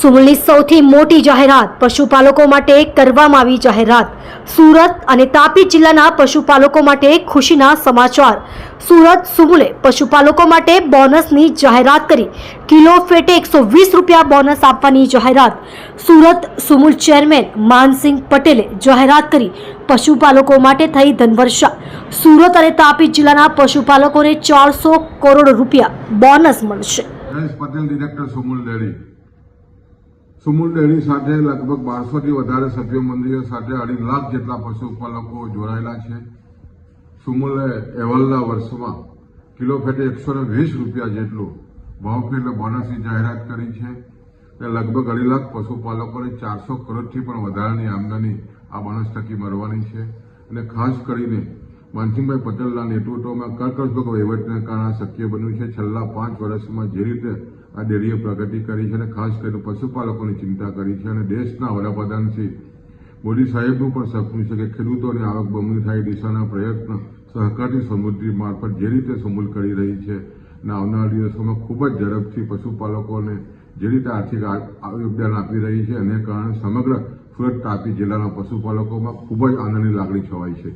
સુમુલની સૌથી મોટી જાહેરાત પશુપાલકો માટે કરવામાં આવી જાહેરાત. સુરત અને તાપી જિલ્લાના પશુપાલકો માટે ખુશીના સમાચાર. સુરત સુમુલે પશુપાલકો માટે બોનસની જાહેરાત કરી. કિલો ફેટે એકસો વીસ રૂપિયા બોનસ આપવાની જાહેરાત. સુરત સુમુલ ચેરમેન માનસિંહ પટેલે જાહેરાત કરી પશુપાલકો માટે થઈ ધનવર્ષા. સુરત અને તાપી જિલ્લાના પશુપાલકોને ચારસો કરોડ રૂપિયા બોનસ મળશે. સુમુલ ડેરી સાથે લગભગ બારસોથી વધારે સભ્ય મંદિરો સાથે અઢી લાખ જેટલા પશુપાલકો જોડાયેલા છે. સુમુલે અહેવાલના વર્ષમાં કિલો ફેટે એકસો વીસ રૂપિયા જેટલું ભાવ એટલે બોનસની જાહેરાત કરી છે અને લગભગ અઢી લાખ પશુપાલકોને ચારસો કરોડથી પણ વધારાની આમદની આ બોનસ થકી મળવાની છે. અને ખાસ કરીને માનસિંહભાઈ પટેલના નેતૃત્વમાં કરકસભક વહીવટને કારણે શક્ય બન્યું છે. છેલ્લા પાંચ વર્ષમાં જે રીતે આ ડેરીએ પ્રગતિ કરી છે અને ખાસ કરીને પશુપાલકોની ચિંતા કરી છે અને દેશના વડાપ્રધાન શ્રી મોદી સાહેબનું પણ સપનું છે કે ખેડૂતોની આવક બમણી થાય દિશાના પ્રયત્ન સહકારની સમૃદ્ધિ મારફત જે રીતે સમૂલ કરી રહી છે. અને આવનારા દિવસોમાં ખૂબ જ ઝડપથી પશુપાલકોને જે રીતે આર્થિક યોગદાન આપી રહી છે, એને કારણે સમગ્ર સુરત તાપી જિલ્લાના પશુપાલકોમાં ખૂબ જ આનંદની લાગણી છવાઈ છે.